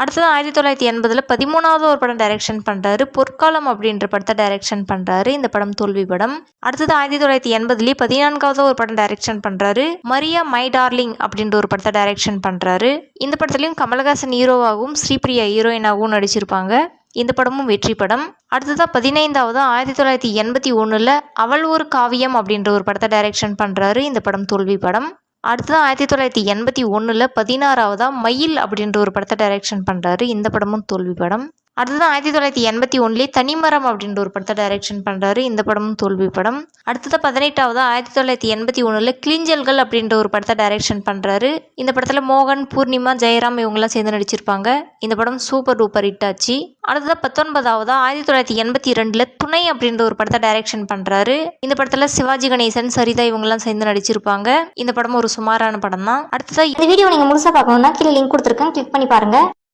அடுத்தது ஆயிரத்தி தொள்ளாயிரத்தி எண்பதில் பதிமூணாவது ஒரு படம் டைரக்ஷன் பண்ணுறாரு பொற்காலம் அப்படின்ற படத்தை டைரக்ஷன் பண்ணுறாரு இந்த படம் தோல்வி படம். அடுத்தது ஆயிரத்தி தொள்ளாயிரத்தி எண்பதுலேயே பதினான்காவது ஒரு படம் டைரக்ஷன் பண்ணுறாரு மரியா மை டார்லிங் அப்படின்ற ஒரு படத்தை டைரக்ஷன் பண்ணுறாரு இந்த படத்துலையும் கமலஹாசன் ஹீரோவாகவும் ஸ்ரீபிரியா ஹீரோயினாகவும் நடிச்சிருப்பாங்க. இந்த படமும் வெற்றி படம். அடுத்ததாக பதினைந்தாவது ஆயிரத்தி தொள்ளாயிரத்தி எண்பத்தி ஒன்றில் அவள் ஒரு காவியம் அப்படின்ற ஒரு படத்தை டைரக்ஷன் பண்ணுறாரு இந்த படம் தோல்வி படம். அடுத்ததான் ஆயிரத்தி தொள்ளாயிரத்தி எண்பத்தி ஒன்றில் பதினாறாவதாக மயில் அப்படின்ற ஒரு படத்தை டைரக்ஷன் பண்ணுறாரு இந்த படமும் தோல்வி படம். அடுத்தது ஆயிரத்தி தொள்ளாயிரத்தி எண்பத்தி ஒன்றுலேயே தனிமரம் அப்படின்ற ஒரு படத்தை டைரக்ஷன் பண்ணுறாரு இந்த படமும் தோல்வி படம். அடுத்தது பதினெட்டாவது ஆயிரத்தி தொள்ளாயிரத்தி எண்பத்தி ஒன்றில் கிளிஞ்சல்கள் அப்படின்ற ஒரு படத்தை டைரக்ஷன் பண்ணுறாரு இந்த படத்தில் மோகன் பூர்ணிமா ஜெயராம் இவங்கெல்லாம் சேர்ந்து நடிச்சிருப்பாங்க. இந்த படம் சூப்பர் டூப்பர் ஹிட் ஆச்சு. அடுத்தது பத்தொன்பதாவது ஆயிரத்தி தொள்ளாயிரத்தி எண்பத்தி ரெண்டில் துணை அப்படின்ற ஒரு படத்தை டைரக்ஷன் பண்ணுறாரு இந்த படத்தில் சிவாஜி கணேசன் சரிதா இவங்கெல்லாம் சேர்ந்து நடிச்சிருப்பாங்க. இந்த படம் ஒரு சுமாரான படம் தான் அடுத்ததாக இந்த வீடியோ நீங்கள் முழுசாக பார்க்கணும்னா கீழே லிங்க் கொடுத்துருக்கேன். கிளிக் பண்ணி பாருங்கள்